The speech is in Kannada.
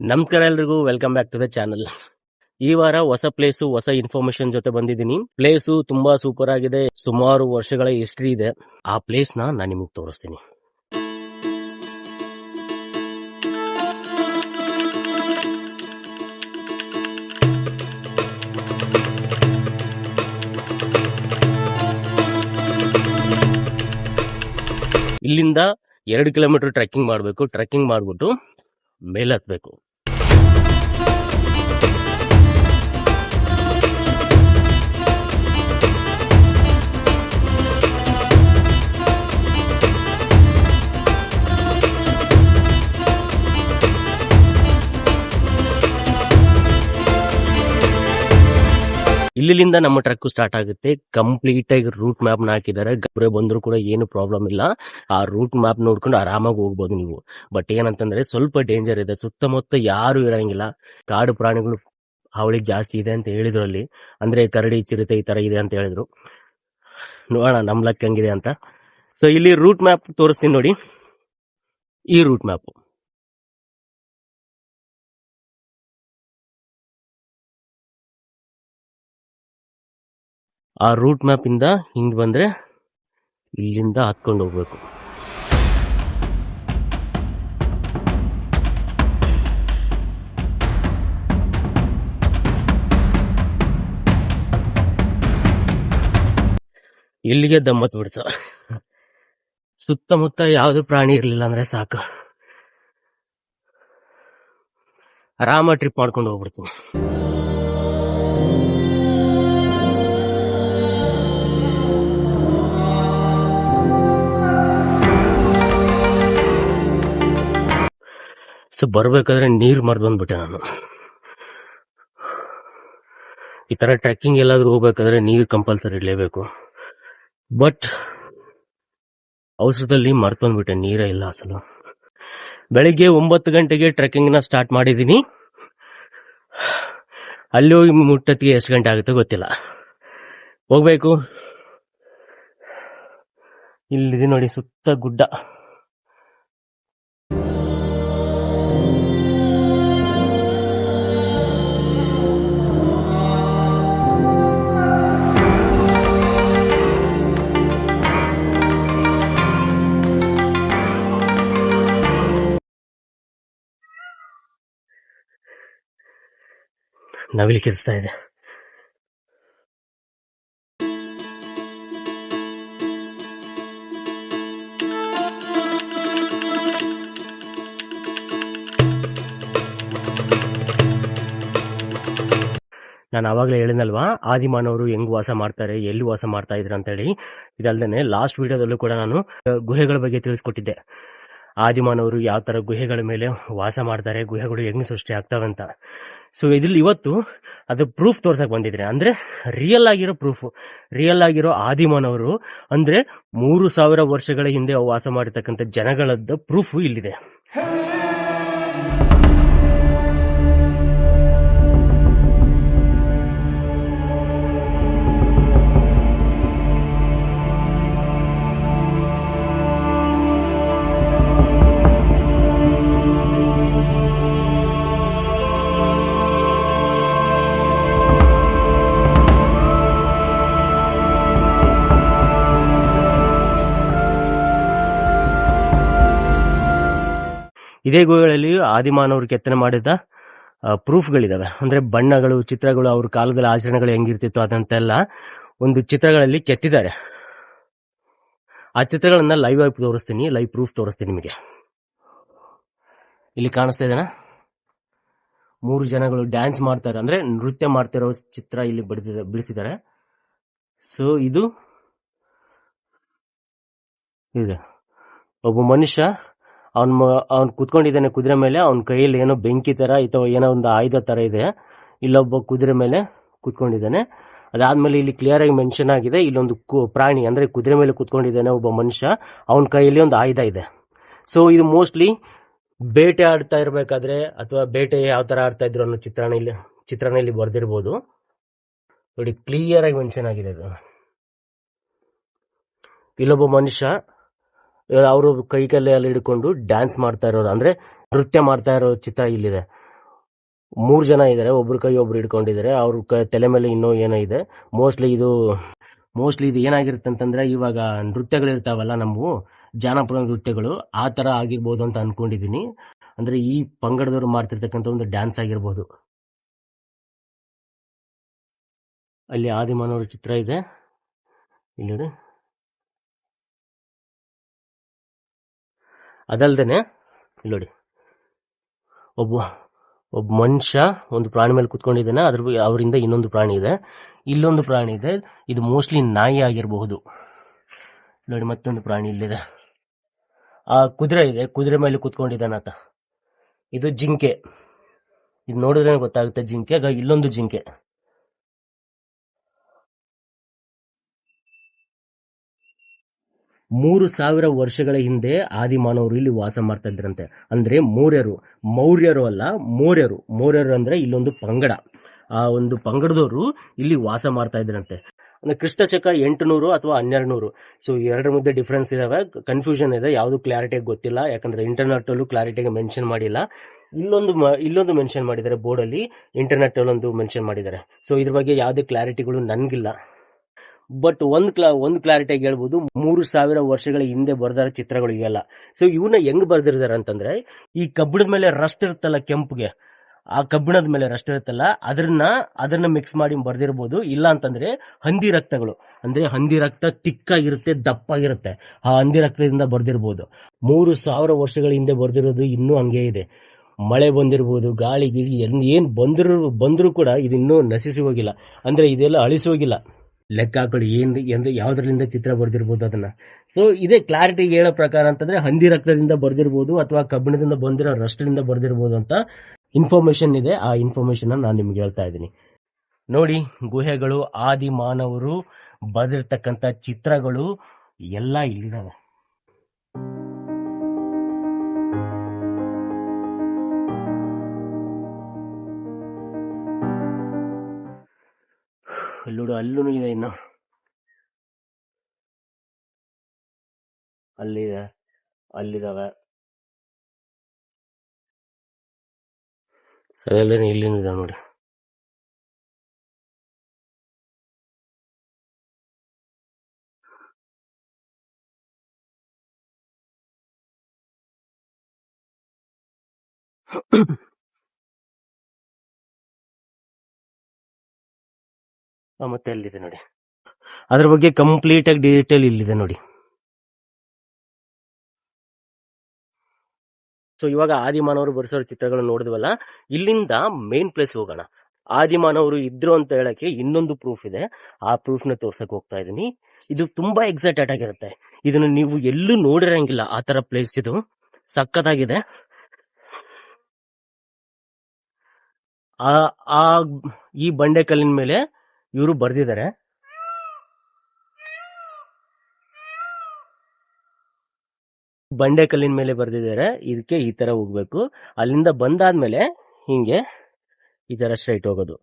ನಮಸ್ಕಾರ ಎಲ್ರಿಗೂ welcome back to the channel ಈ ವಾರ ಹೊಸ ಪ್ಲೇಸು ಹೊಸ ಇನ್ಫಾರ್ಮೇಶನ್ ಜೊತೆ ಬಂದಿದ್ದೀನಿ. ಪ್ಲೇಸು ತುಂಬಾ ಸೂಪರ್ ಆಗಿದೆ. ಸುಮಾರು ವರ್ಷಗಳ ಹಿಸ್ಟ್ರಿ ಇದೆ. ಆ ಪ್ಲೇಸ್ನ ನಾನು ನಿಮಗೆ ತೋರಿಸ್ತೀನಿ. ಇಲ್ಲಿಂದ ಎರಡು ಕಿಲೋಮೀಟರ್ ಟ್ರೆಕ್ಕಿಂಗ್ ಮಾಡಬೇಕು. ಟ್ರೆಕ್ಕಿಂಗ್ ಮಾಡ್ಬಿಟ್ಟು ಮೇಲೆ ಹತ್ಬೇಕು ಇಲ್ಲಿಂದ ನಮ್ಮ ಟ್ರಕ್ ಸ್ಟಾರ್ಟ್ ಆಗುತ್ತೆ. ಕಂಪ್ಲೀಟ್ ಆಗಿ ರೂಟ್ ಮ್ಯಾಪ್ನ ಹಾಕಿದ್ದಾರೆ. ಗಬ್ರೆ ಬಂದ್ರು ಕೂಡ ಏನು ಪ್ರಾಬ್ಲಮ್ ಇಲ್ಲ. ಆ ರೂಟ್ ಮ್ಯಾಪ್ ನೋಡ್ಕೊಂಡು ಆರಾಮಾಗಿ ಹೋಗ್ಬೋದು ನೀವು. ಬಟ್ ಏನಂತಂದ್ರೆ ಸ್ವಲ್ಪ ಡೇಂಜರ್ ಇದೆ. ಸುತ್ತಮುತ್ತ ಯಾರು ಇರಂಗಿಲ್ಲ. ಕಾಡು ಪ್ರಾಣಿಗಳು ಹಾವಳಿ ಜಾಸ್ತಿ ಇದೆ ಅಂತ ಹೇಳಿದ್ರು ಅಲ್ಲಿ ಅಂದ್ರೆ ಕರಡಿ, ಚಿರತೆ ಈ ತರ ಇದೆ ಅಂತ ಹೇಳಿದ್ರು. ನೋಡೋಣ ನಮ್ ಹೆಂಗಿದೆ ಅಂತ. ಸೊ ಇಲ್ಲಿ ರೂಟ್ ಮ್ಯಾಪ್ ತೋರಿಸ್ತೀನಿ ನೋಡಿ. ಈ ರೂಟ್ ಮ್ಯಾಪ್ ಆ ರೂಟ್ ಮ್ಯಾಪ್ ಇಂದ ಬಂದರೆ ಬಂದ್ರೆ ಇಲ್ಲಿಂದ ಹತ್ಕೊಂಡು ಹೋಗ್ಬೇಕು. ಇಲ್ಲಿಗೆ ದಮ್ಮತ್ ಬಿಡ್ಸ. ಸುತ್ತಮುತ್ತ ಯಾವ್ದು ಪ್ರಾಣಿ ಇರಲಿಲ್ಲ ಅಂದ್ರೆ ಸಾಕು. ಆರಾಮ ಟ್ರಿಪ್ ಮಾಡ್ಕೊಂಡು ಹೋಗ್ಬಿಡ್ತೀನಿ. ಸೊ ಬರ್ಬೇಕಾದ್ರೆ ನೀರು ಮರ್ದ್ ಬಂದ್ಬಿಟ್ಟೆ ನಾನು. ಈ ತರ ಟ್ರೆಕ್ಕಿಂಗ್ ಎಲ್ಲಾದರೂ ಹೋಗ್ಬೇಕಾದ್ರೆ ನೀರು ಕಂಪಲ್ಸರಿ ಇರಲೇಬೇಕು ಬಟ್ ಅವಸರದಲ್ಲಿ ಮರ್ತು ಬಂದ್ಬಿಟ್ಟೆ, ನೀರೇ ಇಲ್ಲ ಅಸಲು. ಬೆಳಿಗ್ಗೆ ಒಂಬತ್ತು ಗಂಟೆಗೆ ಟ್ರೆಕ್ಕಿಂಗ್ನ ಸ್ಟಾರ್ಟ್ ಮಾಡಿದ್ದೀನಿ. ಅಲ್ಲಿ ಹೋಗಿ ಮುಟ್ಟತ್ತಿಗೆ ಎಷ್ಟು ಗಂಟೆ ಆಗುತ್ತೆ ಗೊತ್ತಿಲ್ಲ. ಹೋಗ್ಬೇಕು. ಇಲ್ಲಿದೆ ನೋಡಿ ಸುತ್ತ ಗುಡ್ಡ. ನವಿಲಿ ಕಿರಿಸ್ತಾ ಇದೆ ನಾನು ಆವಾಗಲೇ ಹೇಳಿದ್ನಲ್ವಾ, ಆದಿಮಾನವರು ಹೆಂಗ್ ವಾಸ ಮಾಡ್ತಾರೆ, ಎಲ್ಲಿ ವಾಸ ಮಾಡ್ತಾ ಇದ್ರು ಅಂತ ಹೇಳಿ ಇದಲ್ದೇನೆ ಲಾಸ್ಟ್ ವಿಡಿಯೋದಲ್ಲೂ ಕೂಡ ನಾನು ಗುಹೆಗಳ ಬಗ್ಗೆ ತಿಳಿಸ್ಕೊಟ್ಟಿದ್ದೆ. ಆದಿಮಾನವರು ಯಾವ ತರ ಗುಹೆಗಳ ಮೇಲೆ ವಾಸ ಮಾಡ್ತಾರೆ, ಗುಹೆಗಳು ಹೆಂಗ್ ಸೃಷ್ಟಿ ಆಗ್ತವೆ ಅಂತ ಸೊ ಇದ್ರಲ್ಲಿ ಇವತ್ತು ಅದು ಪ್ರೂಫ್ ತೋರ್ಸಕ್ ಬಂದಿದ್ರೆ ಅಂದ್ರೆ ರಿಯಲ್ ಆಗಿರೋ ಪ್ರೂಫ್ ರಿಯಲ್ ಆಗಿರೋ ಆದಿಮಾನವರು ಅಂದ್ರೆ ಮೂರು ಸಾವಿರ ವರ್ಷಗಳ ಹಿಂದೆ ವಾಸ ಮಾಡಿರ್ತಕ್ಕಂಥ ಜನಗಳದ್ದು ಪ್ರೂಫ್ ಇಲ್ಲಿದೆ. ಇದೇ ಗುಹೆಗಳಲ್ಲಿ ಆದಿಮಾನವರು ಕೆತ್ತನೆ ಮಾಡಿದ ಪ್ರೂಫ್ಗಳಿದಾವೆ. ಅಂದ್ರೆ ಬಣ್ಣಗಳು, ಚಿತ್ರಗಳು, ಅವ್ರ ಕಾಲದಲ್ಲಿ ಆಚರಣೆಗಳು ಹೆಂಗಿರ್ತಿತ್ತು ಅದಂತೆಲ್ಲ ಒಂದು ಚಿತ್ರಗಳಲ್ಲಿ ಕೆತ್ತಿದ್ದಾರೆ. ಆ ಚಿತ್ರಗಳನ್ನ ಲೈವ್ ಆಗಿ ತೋರಿಸ್ತೀನಿ ಲೈವ್ ಪ್ರೂಫ್ ತೋರಿಸ್ತೀನಿ ನಿಮಗೆ. ಇಲ್ಲಿ ಕಾಣಿಸ್ತಾ ಇದೆನಾ? ಮೂರು ಜನಗಳು ಡ್ಯಾನ್ಸ್ ಮಾಡ್ತಾರೆ. ಅಂದ್ರೆ ನೃತ್ಯ ಮಾಡ್ತಿರೋ ಚಿತ್ರ ಇಲ್ಲಿ ಬಿಡಿದ ಬಿಡಿಸಿದ್ದಾರೆ. ಸೊ ಇದು, ಇದೆ, ಒಬ್ಬ ಮನುಷ್ಯ ಅವನ್ ಅವ್ನ್ ಕುತ್ಕೊಂಡಿದ್ದಾನೆ ಕುದುರೆ ಮೇಲೆ, ಅವನ ಕೈಯಲ್ಲಿ ಏನೋ ಬೆಂಕಿ ತರ ಅಥವಾ ಏನೋ ಒಂದು ಆಯುಧ ತರ ಇದೆ. ಇಲ್ಲೊಬ್ಬ ಕುದುರೆ ಮೇಲೆ ಕುತ್ಕೊಂಡಿದ್ದಾನೆ. ಅದಾದ್ಮೇಲೆ ಇಲ್ಲಿ ಕ್ಲಿಯರ್ ಆಗಿ ಮೆನ್ಷನ್ ಆಗಿದೆ, ಇಲ್ಲೊಂದು ಕು- ಪ್ರಾಣಿ, ಅಂದ್ರೆ ಕುದುರೆ ಮೇಲೆ ಕುತ್ಕೊಂಡಿದ್ದಾನೆ ಒಬ್ಬ ಮನುಷ್ಯ. ಅವನ ಕೈಯಲ್ಲಿ ಒಂದು ಆಯುಧ ಇದೆ. ಸೊ ಇದು ಮೋಸ್ಟ್ಲಿ ಬೇಟೆ ಆಡ್ತಾ ಇರಬೇಕಾದ್ರೆ, ಅಥವಾ ಬೇಟೆ ಯಾವ ತರ ಆಡ್ತಾ ಇದ್ರು ಅನ್ನೋ ಚಿತ್ರಣ ಇಲ್ಲಿ ಚಿತ್ರಣ ಇಲ್ಲಿ ಬರ್ದಿರ್ಬೋದು. ನೋಡಿ ಕ್ಲಿಯರ್ ಆಗಿ ಮೆನ್ಷನ್ ಆಗಿದೆ ಇಲ್ಲೊಬ್ಬ ಮನುಷ್ಯ ಅವರು ಕೈಕಲ್ಲೆ ಎಲ್ಲ ಹಿಡ್ಕೊಂಡು ಡ್ಯಾನ್ಸ್ ಮಾಡ್ತಾ ಇರೋರು. ಅಂದ್ರೆ ನೃತ್ಯ ಮಾಡ್ತಾ ಇರೋ ಚಿತ್ರ ಇಲ್ಲಿದೆ. ಮೂರ್ ಜನ ಇದ್ದಾರೆ ಒಬ್ರು ಕೈ ಒಬ್ರು ಹಿಡ್ಕೊಂಡಿದ್ದಾರೆ ಅವ್ರ ತಲೆ ಮೇಲೆ ಇನ್ನೂ ಏನೋ ಇದೆ. ಮೋಸ್ಟ್ಲಿ ಇದು ಮೋಸ್ಟ್ಲಿ ಇದು ಏನಾಗಿರುತ್ತೆ ಅಂತಂದ್ರೆ ಇವಾಗ ನೃತ್ಯಗಳಿರ್ತಾವಲ್ಲ ನಮ್ಮವು, ಜಾನಪದ ನೃತ್ಯಗಳು, ಆ ತರ ಆಗಿರ್ಬೋದು ಅಂತ ಅನ್ಕೊಂಡಿದೀನಿ. ಅಂದ್ರೆ ಈ ಪಂಗಡದವರು ಮಾಡ್ತಿರ್ತಕ್ಕಂಥ ಒಂದು ಡ್ಯಾನ್ಸ್ ಆಗಿರ್ಬೋದು. ಅಲ್ಲಿ ಆದಿಮಾನವರ ಚಿತ್ರ ಇದೆ. ಇಲ್ಲಿ ಇಲ್ಲಿ ನೋಡಿ. ಒಬ್ಬ ಒಬ್ಬ ಮನುಷ್ಯ ಒಂದು ಪ್ರಾಣಿ ಮೇಲೆ ಕುತ್ಕೊಂಡಿದ್ದಾನೆ, ಅದ್ರ ಅವರಿಂದ ಇನ್ನೊಂದು ಪ್ರಾಣಿ ಇದೆ. ಇಲ್ಲೊಂದು ಪ್ರಾಣಿ ಇದೆ, ಇದು ಮೋಸ್ಟ್ಲಿ ನಾಯಿ ಆಗಿರಬಹುದು. ನೋಡಿ, ಮತ್ತೊಂದು ಪ್ರಾಣಿ ಇಲ್ಲಿದೆ. ಆ ಕುದುರೆ ಇದೆ, ಕುದುರೆ ಮೇಲೆ ಕುತ್ಕೊಂಡಿದ್ದಾನಾತ ಇದು ಜಿಂಕೆ. ಇದು ನೋಡಿದ್ರೆ ಗೊತ್ತಾಗುತ್ತೆ, ಜಿಂಕೆ ಇಲ್ಲೊಂದು ಜಿಂಕೆ. ಮೂರು ಸಾವಿರ ವರ್ಷಗಳ ಹಿಂದೆ ಆದಿಮಾನವರು ಇಲ್ಲಿ ವಾಸ ಮಾಡ್ತಾ ಇದ್ರಂತೆ. ಅಂದ್ರೆ ಮೌರ್ಯರು. ಮೌರ್ಯರು ಅಲ್ಲ, ಮೌರ್ಯರು. ಮೌರ್ಯರು ಅಂದ್ರೆ ಇಲ್ಲೊಂದು ಪಂಗಡ. ಆ ಒಂದು ಪಂಗಡದವರು ಇಲ್ಲಿ ವಾಸ ಮಾಡ್ತಾ ಇದ್ರಂತೆ. ಅಂದ್ರೆ ಕ್ರಿಸ್ತ ಶಕ ಎಂಟುನೂರು ಅಥವಾ ಹನ್ನೆರಡು ನೂರು ಸೊ ಎರಡರ ಮಧ್ಯೆ ಡಿಫ್ರೆನ್ಸ್ ಇದಾವೆ. ಕನ್ಫ್ಯೂಷನ್ ಇದೆ. ಯಾವುದು ಕ್ಲಾರಿಟಿ ಗೊತ್ತಿಲ್ಲ. ಯಾಕಂದ್ರೆ ಇಂಟರ್ನೆಟ್ ಅಲ್ಲೂ ಕ್ಲಾರಿಟಿಗೆ ಮೆನ್ಷನ್ ಮಾಡಿಲ್ಲ. ಇಲ್ಲೊಂದು ಇಲ್ಲೊಂದು ಮೆನ್ಷನ್ ಮಾಡಿದ್ದಾರೆ. ಬೋರ್ಡ್ ಅಲ್ಲಿ ಇಂಟರ್ನೆಟ್ ಅಲ್ಲೊಂದು ಮೆನ್ಷನ್ ಮಾಡಿದ್ದಾರೆ. ಸೊ ಇದ್ರ ಬಗ್ಗೆ ಯಾವುದೇ ಕ್ಲಾರಿಟಿಗಳು ನನ್ಗಿಲ್ಲ. ಬಟ್ ಒಂದ್ ಕ್ಲಾ ಒಂದ್ ಕ್ಲಾರಿಟಿಯಾಗಿ ಹೇಳ್ಬೋದು, ಮೂರು ಸಾವಿರ ವರ್ಷಗಳ ಹಿಂದೆ ಬರ್ದಾರ ಚಿತ್ರಗಳು ಇವೆಲ್ಲ. ಸೊ ಇವನ್ನ ಹೆಂಗ್ ಬರ್ದಿರ್ದಾರ ಅಂತಂದ್ರೆ, ಈ ಕಬ್ಬಿಣದ ಮೇಲೆ ರಸ್ಟ್ ಇರುತ್ತಲ್ಲ ಕೆಂಪುಗೆ, ಆ ಕಬ್ಬಿಣದ ಮೇಲೆ ರಸ್ಟ್ ಇರುತ್ತಲ್ಲ, ಅದನ್ನ ಅದನ್ನ ಮಿಕ್ಸ್ ಮಾಡಿ ಬರ್ದಿರ್ಬೋದು. ಇಲ್ಲ ಅಂತಂದ್ರೆ, ಹಂದಿ ರಕ್ತಗಳು, ಅಂದ್ರೆ ಹಂದಿ ರಕ್ತ ತಿಕ್ಕಾಗಿರುತ್ತೆ, ದಪ್ಪಾಗಿರುತ್ತೆ. ಆ ಹಂದಿ ರಕ್ತದಿಂದ ಬರ್ದಿರ್ಬೋದು. ಮೂರು ಸಾವಿರ ವರ್ಷಗಳ ಹಿಂದೆ ಬರ್ದಿರೋದು ಇನ್ನೂ ಹಂಗೆ ಇದೆ. ಮಳೆ ಬಂದಿರ್ಬೋದು, ಗಾಳಿ, ಗಿಳಿ ಏನ್- ಬಂದರೂ, ಬಂದ್ರು ಕೂಡ ಇದು ನಶಿಸಿ ಹೋಗಿಲ್ಲ. ಅಂದ್ರೆ ಇದೆಲ್ಲ ಅಳಿಸಿ ಹೋಗಿಲ್ಲ. ಲೆಕ್ಕ ಏನು ಎಂದು ಯಾವ್ದ್ರಲ್ಲಿಂದ ಚಿತ್ರ ಬರ್ದಿರ್ಬೋದು ಅದನ್ನ. ಸೊ ಇದೇ ಕ್ಲಾರಿಟಿ ಹೇಳೋ ಪ್ರಕಾರ ಅಂತಂದ್ರೆ ಹಂದಿ ರಕ್ತದಿಂದ ಬರ್ದಿರ್ಬೋದು ಅಥವಾ ಕಬ್ಬಿಣದಿಂದ ಬಂದಿರೋ ರಷ್ಟದಿಂದ ಬರ್ದಿರ್ಬೋದು ಅಂತ ಇನ್ಫಾರ್ಮೇಶನ್ ಇದೆ. ಆ ಇನ್ಫಾರ್ಮೇಶನ್ ನಾನು ನಿಮ್ಗೆ ಹೇಳ್ತಾ ಇದ್ದೀನಿ. ನೋಡಿ, ಗುಹೆಗಳು ಆದಿ ಮಾನವರು ಬರೆದಿರ್ತಕ್ಕಂಥ ಚಿತ್ರಗಳು ಎಲ್ಲ ಇಲ್ಲಿದಾವೆ ಅಲ್ಲೋಡು ಅಲ್ಲೂ ಇದೆ ಇನ್ನು ಅಲ್ಲಿದೆ ಅಲ್ಲಿದಾವೆ ಅದೆಲ್ಲ ಇಲ್ಲಿನೂ ಇದೆ ನೋಡಿ ಆ, ಮತ್ತೆ ಅಲ್ಲಿದೆ ನೋಡಿ. ಅದ್ರ ಬಗ್ಗೆ ಕಂಪ್ಲೀಟ್ ಆಗಿ ಡೀಟೇಲ್ ಇಲ್ಲಿದೆ ನೋಡಿ. ಸೊ ಇವಾಗ ಆದಿಮಾನವರು ಬರ್ಸೋ ಚಿತ್ರಗಳು ನೋಡಿದ್ವಲ್ಲ, ಇಲ್ಲಿಂದ ಮೇನ್ ಪ್ಲೇಸ್ ಹೋಗೋಣ. ಆದಿಮಾನವರು ಇದ್ರು ಅಂತ ಹೇಳಕ್ಕೆ ಇನ್ನೊಂದು ಪ್ರೂಫ್ ಇದೆ. ಆ ಪ್ರೂಫ್ನ ತೋರ್ಸಕ್ ಹೋಗ್ತಾ ಇದೀನಿ ಇದು ತುಂಬಾ ಎಕ್ಸೈಟೆಡ್ ಆಗಿರುತ್ತೆ. ಇದನ್ನ ನೀವು ಎಲ್ಲೂ ನೋಡಿರಂಗಿಲ್ಲ, ಆ ತರ ಪ್ಲೇಸ್ ಇದು. ಸಕ್ಕತ್ತಾಗಿದೆ ಆ ಆ, ಈ ಬಂಡೆಕಲ್ಲಿನ ಮೇಲೆ ಇವರು ಬರೆದಿದ್ದಾರೆ ಬಂಡೆ ಕಲ್ಲಿನ ಮೇಲೆ ಬರೆದಿದ್ದಾರೆ ಇದಕ್ಕೆ ಈ ತರ ಹೋಗ್ಬೇಕು. ಅಲ್ಲಿಂದ ಬಂದಾದ್ಮೇಲೆ ಹಿಂಗೆ ಈ ತರ ಸ್ಟ್ರೈಟ್ ಹೋಗೋದು.